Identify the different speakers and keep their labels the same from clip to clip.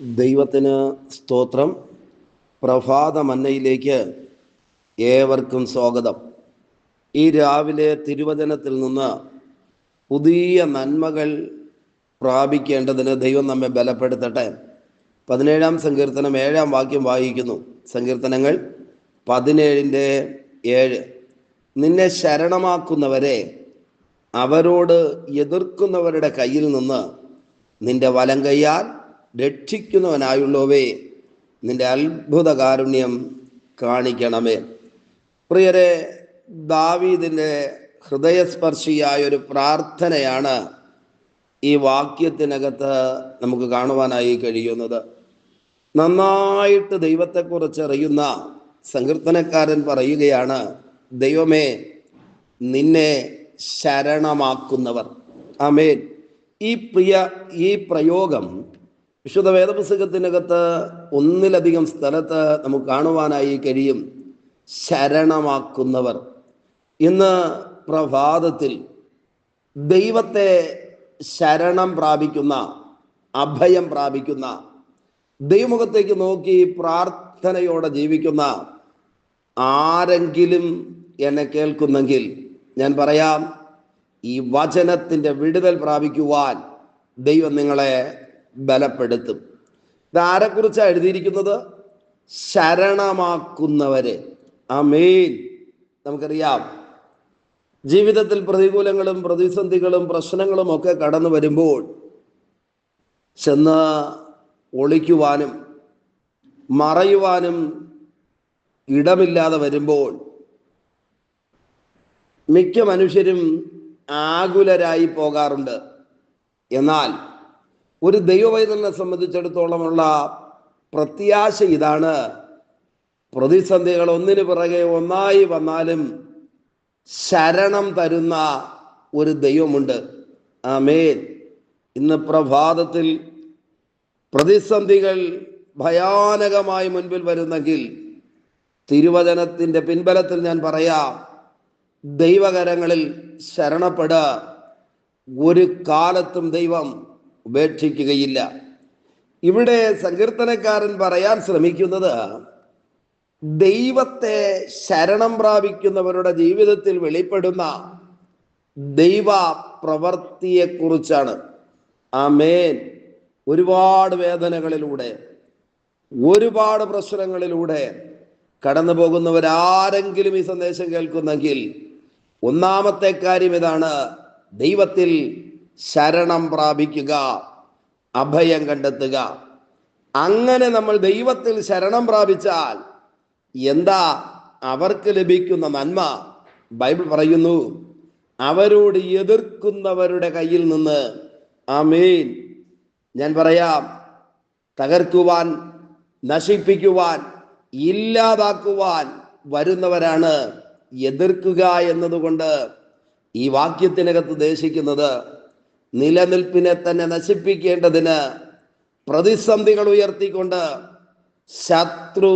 Speaker 1: ദൈവത്തിന് സ്തോത്രം. പ്രഭാത മന്നയിലേക്ക് ഏവർക്കും സ്വാഗതം. ഈ രാവിലെ തിരുവചനത്തിൽ നിന്ന് പുതിയ നന്മകൾ പ്രാപിക്കേണ്ടതിന് ദൈവം നമ്മെ ബലപ്പെടുത്തട്ടെ. പതിനേഴാം സങ്കീർത്തനം ഏഴാം വാക്യം വായിക്കുന്നു. സങ്കീർത്തനങ്ങൾ പതിനേഴിന്റെ ഏഴ്. നിന്നെ ശരണമാക്കുന്നവരെ അവരോട് എതിർക്കുന്നവരുടെ കയ്യിൽ നിന്ന് നിന്റെ വലം കൈയാൽ രക്ഷിക്കുന്നവനായുള്ളവേ നിന്റെ അത്ഭുത കാരുണ്യം കാണിക്കണമേ. പ്രിയരെ ദാവീദിന്റെ ഹൃദയസ്പർശിയായ ഒരു പ്രാർത്ഥനയാണ് ഈ വാക്യത്തിനകത്ത് നമുക്ക് കാണുവാനായി കഴിയുന്നത്. നന്നായിട്ട് ദൈവത്തെക്കുറിച്ച് അറിയുന്ന സങ്കീർത്തനക്കാരൻ പറയുകയാണ് ദൈവമേ നിന്നെ ശരണമാക്കുന്നവർ. ആമേൻ. ഈ പ്രിയ ഈ പ്രയോഗം വിശുദ്ധ വേദപുസ്തകത്തിനകത്ത് ഒന്നിലധികം സ്ഥലത്ത് നമുക്ക് കാണുവാനായി കഴിയും. ശരണമാക്കുന്നവർ. ഇന്ന് പ്രഭാതത്തിൽ ദൈവത്തെ ശരണം പ്രാപിക്കുന്ന അഭയം പ്രാപിക്കുന്ന ദൈവമുഖത്തേക്ക് നോക്കി പ്രാർത്ഥനയോടെ ജീവിക്കുന്ന ആരെങ്കിലും എന്നെ കേൾക്കുന്നെങ്കിൽ ഞാൻ പറയാം ഈ വചനത്തിന്റെ വിടുതൽ പ്രാപിക്കുവാൻ ദൈവം നിങ്ങളെ ബലപ്പെടുത്തും. ഇത് ആരെക്കുറിച്ചാണ് എഴുതിയിരിക്കുന്നത്? ശരണമാക്കുന്നവരെ. അമേൻ നമുക്കറിയാം. ജീവിതത്തിൽ പ്രതികൂലങ്ങളും പ്രതിസന്ധികളും പ്രശ്നങ്ങളും ഒക്കെ കടന്നു വരുമ്പോൾ ചെന്ന് ഒളിക്കുവാനും മറയുവാനും ഇടമില്ലാതെ വരുമ്പോൾ മിക്ക മനുഷ്യരും ആകുലരായി പോകാറുണ്ട്. എന്നാൽ ഒരു ദൈവവൈതലിനെ സംബന്ധിച്ചിടത്തോളമുള്ള പ്രത്യാശ ഇതാണ്. പ്രതിസന്ധികൾ ഒന്നിനു പിറകെ ഒന്നായി വന്നാലും ശരണം തരുന്ന ഒരു ദൈവമുണ്ട്. ആമേൻ. ഇന്ന് പ്രഭാതത്തിൽ പ്രതിസന്ധികൾ ഭയാനകമായി മുൻപിൽ വരുന്നെങ്കിൽ തിരുവചനത്തിന്റെ പിൻബലത്തിൽ ഞാൻ പറയാം ദൈവകരങ്ങളിൽ ശരണപ്പെടുക ഒരു കാലത്തും ദൈവം ഉപേക്ഷിക്കുകയില്ല. ഇവിടെ സങ്കീർത്തനക്കാരൻ പറയാൻ ശ്രമിക്കുന്നത് ദൈവത്തെ ശരണം പ്രാപിക്കുന്നവരുടെ ജീവിതത്തിൽ വെളിപ്പെടുന്ന ദൈവ പ്രവൃത്തിയെക്കുറിച്ചാണ് ആമേൻ. ഒരുപാട് വേദനകളിലൂടെ ഒരുപാട് പ്രശ്നങ്ങളിലൂടെ കടന്നു പോകുന്നവരാരെങ്കിലും ഈ സന്ദേശം കേൾക്കുന്നെങ്കിൽ ഒന്നാമത്തെ കാര്യം ഇതാണ് ദൈവത്തിൽ ശരണം പ്രാപിക്കുക അഭയം കണ്ടെത്തുക. അങ്ങനെ നമ്മൾ ദൈവത്തിൽ ശരണം പ്രാപിച്ചാൽ എന്താ? അവർക്ക് ലഭിക്കുന്ന നന്മ. ബൈബിൾ പറയുന്നു അവരോട് എതിർക്കുന്നവരുടെ കയ്യിൽ നിന്ന് ആമേൻ. ഞാൻ പറയാം തകർക്കുവാൻ നശിപ്പിക്കുവാൻ ഇല്ലാതാക്കുവാൻ വരുന്നവരാണ് എതിർക്കുക എന്നതുകൊണ്ട് ഈ വാക്യത്തിനകത്ത് ഉദ്ദേശിക്കുന്നത് നിലനിൽപ്പിനെ തന്നെ നശിപ്പിക്കേണ്ടതിന് പ്രതിസന്ധികൾ ഉയർത്തിക്കൊണ്ട് ശത്രു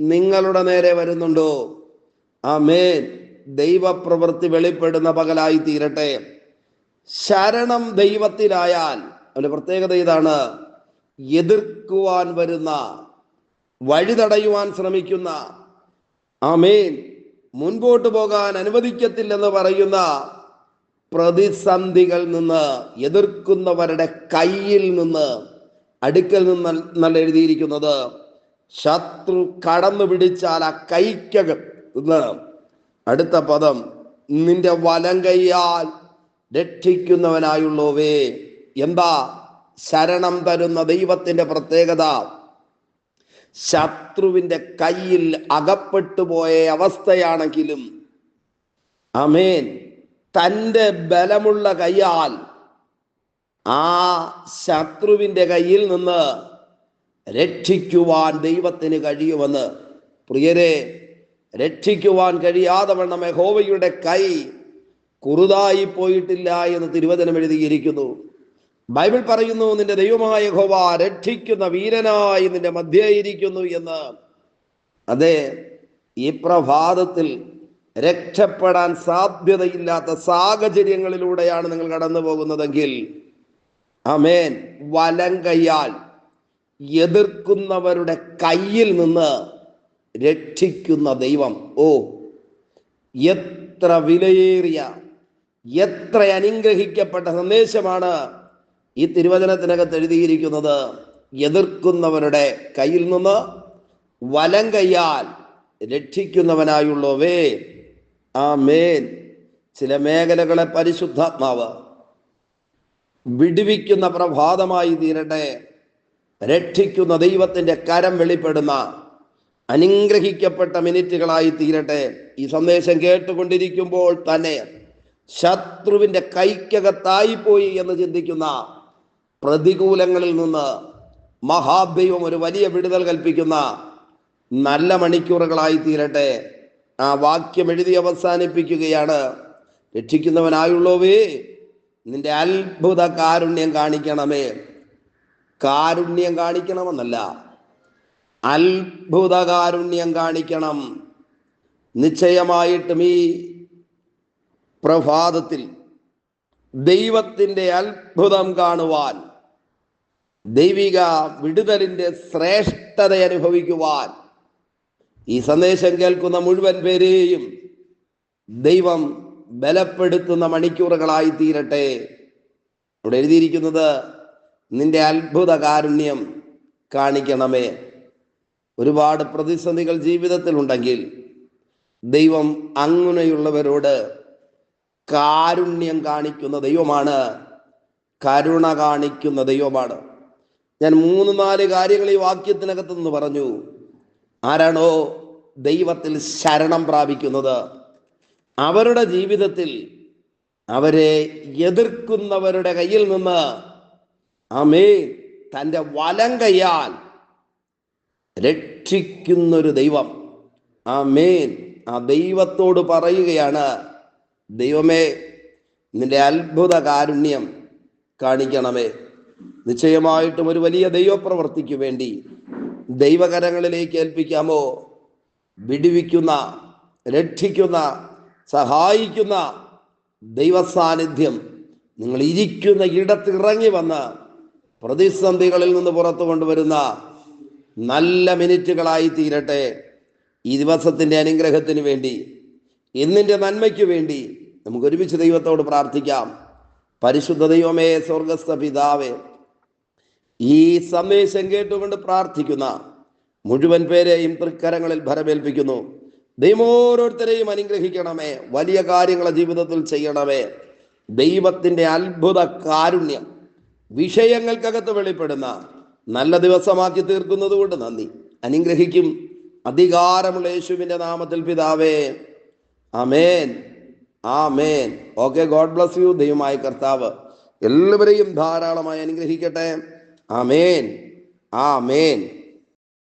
Speaker 1: നിങ്ങളുടെ നേരെ വരുന്നുണ്ടോ? ആ ആമേൻ. ദൈവപ്രവൃത്തി വെളിപ്പെടുന്ന പകലായി തീരട്ടെ. ശരണം ദൈവത്തിലായാൽ അവന്റെ പ്രത്യേകത ഇതാണ് എതിർക്കുവാൻ വരുന്ന വഴി തടയുവാൻ ശ്രമിക്കുന്ന ആ മേൻ മുൻപോട്ട് പോകാൻ അനുവദിക്കത്തില്ലെന്ന് പറയുന്ന പ്രതിസന്ധികൾ നിന്ന് എതിർക്കുന്നവരുടെ കയ്യിൽ നിന്ന് അടുക്കൽ നിന്ന് നല്ല എഴുതിയിരിക്കുന്നത് ശത്രു കടന്നു പിടിച്ചാൽ ആ കൈക്കകം അടുത്ത പദം നിന്റെ വലം കൈയാൽ രക്ഷിക്കുന്നവനായുള്ളവേ എന്താ? ശരണം തരുന്ന ദൈവത്തിന്റെ പ്രത്യേകത ശത്രുവിന്റെ കയ്യിൽ അകപ്പെട്ടു പോയ അവസ്ഥയാണെങ്കിലും. അമേൻ തന്റെ ബലമുള്ള കൈയാൽ ആ ശത്രുവിന്റെ കയ്യിൽ നിന്ന് രക്ഷിക്കുവാൻ ദൈവത്തിന് കഴിയുമെന്ന്. പ്രിയരെ രക്ഷിക്കുവാൻ കഴിയാതെ വണ്ണം യഹോവയുടെ കൈ കുറുതായി പോയിട്ടില്ല എന്ന് തിരുവചനം എഴുതിയിരിക്കുന്നു. ബൈബിൾ പറയുന്നു നിന്റെ ദൈവമായ ഹോവ രക്ഷിക്കുന്ന വീരനായി നിന്റെ മധ്യയിരിക്കുന്നു എന്ന്. അതെ ഈ പ്രഭാതത്തിൽ രക്ഷപ്പെടാൻ സാധ്യതയില്ലാത്ത സാഹചര്യങ്ങളിലൂടെയാണ് നിങ്ങൾ കടന്നു പോകുന്നതെങ്കിൽ അമേൻ വലം കൈയാൽ എതിർക്കുന്നവരുടെ കയ്യിൽ നിന്ന് രക്ഷിക്കുന്ന ദൈവം. ഓ എത്ര വിലയേറിയ എത്ര അനുഗ്രഹിക്കപ്പെട്ട സന്ദേശമാണ് ഈ തിരുവചനത്തിനകത്ത് എഴുതിയിരിക്കുന്നത്. എതിർക്കുന്നവരുടെ കയ്യിൽ നിന്ന് വലം കയ്യാൽ രക്ഷിക്കുന്നവനായുള്ളവേ. ആ മേൻ ചില മേഖലകളെ പരിശുദ്ധാത്മാവ് വിടുവിക്കുന്ന പ്രഭാതമായി തീരട്ടെ. രക്ഷിക്കുന്ന ദൈവത്തിന്റെ കരം വെളിപ്പെടുന്ന അനുഗ്രഹിക്കപ്പെട്ട മിനിറ്റുകളായി തീരട്ടെ. ഈ സന്ദേശം കേട്ടുകൊണ്ടിരിക്കുമ്പോൾ തന്നെ ശത്രുവിന്റെ കൈക്കകത്തായി പോയി എന്ന് ചിന്തിക്കുന്ന പ്രതികൂലങ്ങളിൽ നിന്ന് മഹാദൈവം ഒരു വലിയ വിടുതൽ കൽപ്പിക്കുന്ന നല്ല മണിക്കൂറുകളായി തീരട്ടെ. ആ വാക്യം എഴുതി അവസാനിപ്പിക്കുകയാണ്. രക്ഷിക്കുന്നവനായുള്ളവേ നിന്റെ അത്ഭുത കാരുണ്യം കാണിക്കണമേ. കാരുണ്യം കാണിക്കണമെന്നല്ല അത്ഭുത കാരുണ്യം കാണിക്കണം. നിശ്ചയമായിട്ടും ഈ പ്രഭാതത്തിൽ ദൈവത്തിന്റെ അത്ഭുതം കാണുവാൻ ദൈവിക വിടുതലിന്റെ ശ്രേഷ്ഠത അനുഭവിക്കുവാൻ ഈ സന്ദേശം കേൾക്കുന്ന മുഴുവൻ പേരെയും ദൈവം ബലപ്പെടുത്തുന്ന മണിക്കൂറുകളായി തീരട്ടെ. ഇവിടെ എഴുതിയിരിക്കുന്നത് നിന്റെ അത്ഭുത കാരുണ്യം കാണിക്കണമേ. ഒരുപാട് പ്രതിസന്ധികൾ ജീവിതത്തിൽ ഉണ്ടെങ്കിൽ ദൈവം അങ്ങനെയുള്ളവരോട് കാരുണ്യം കാണിക്കുന്ന ദൈവമാണ് കരുണ കാണിക്കുന്ന ദൈവമാണ്. ഞാൻ മൂന്ന് നാല് കാര്യങ്ങൾ ഈ വാക്യത്തിനകത്ത് നിന്ന് പറഞ്ഞു. ആരാണോ ദൈവത്തിൽ ശരണം പ്രാപിക്കുന്നത് അവരുടെ ജീവിതത്തിൽ അവരെ എതിർക്കുന്നവരുടെ കയ്യിൽ നിന്ന് അമേ തന്റെ വലം കയ്യാൽ രക്ഷിക്കുന്നൊരു ദൈവം. ആ മേൻ ആ ദൈവത്തോട് പറയുകയാണ് ദൈവമേ നിന്റെ അത്ഭുത കാരുണ്യം കാണിക്കണമേ. നിശ്ചയമായിട്ടും ഒരു വലിയ ദൈവപ്രവർത്തിക്കു വേണ്ടി ദൈവകരങ്ങളിലേക്ക് ഏൽപ്പിക്കാമോ? വിടുവിക്കുന്ന രക്ഷിക്കുന്ന സഹായിക്കുന്ന ദൈവസാന്നിധ്യം നിങ്ങൾ ഇരിക്കുന്ന ഇടത്ത് ഇറങ്ങി വന്ന് പ്രതിസന്ധികളിൽ നിന്ന് പുറത്തു കൊണ്ടുവരുന്ന നല്ല മിനിറ്റുകളായി തീരട്ടെ. ഈ ദിവസത്തിന്റെ അനുഗ്രഹത്തിന് വേണ്ടി എന്നിന്റെ നന്മയ്ക്ക് വേണ്ടി നമുക്ക് ഒരുമിച്ച് ദൈവത്തോട് പ്രാർത്ഥിക്കാം. പരിശുദ്ധ ദൈവമേ സ്വർഗസ്ഥ പിതാവേ ഈ സന്ദേശം കേട്ടുകൊണ്ട് പ്രാർത്ഥിക്കുന്ന മുഴുവൻ പേരെയും തൃക്കരങ്ങളിൽ ഭരമേൽപ്പിക്കുന്നു. ദൈവം ഓരോരുത്തരെയും അനുഗ്രഹിക്കണമേ. വലിയ കാര്യങ്ങളെ ജീവിതത്തിൽ ചെയ്യണമേ. ദൈവത്തിന്റെ അത്ഭുത കാരുണ്യം വിഷയങ്ങൾക്കകത്ത് വെളിപ്പെടുന്ന നല്ല ദിവസമാക്കി തീർക്കുന്നത് കൊണ്ട് നന്ദി. അനുഗ്രഹിക്കും അധികാരമുള്ള യേശുവിന്റെ നാമത്തിൽ പിതാവേ. ആമേൻ. ആമേൻ. Okay God bless you. ദൈവമായ കർത്താവ് എല്ലാവരെയും ധാരാളമായി അനുഗ്രഹിക്കട്ടെ. ആമേൻ ആമേൻ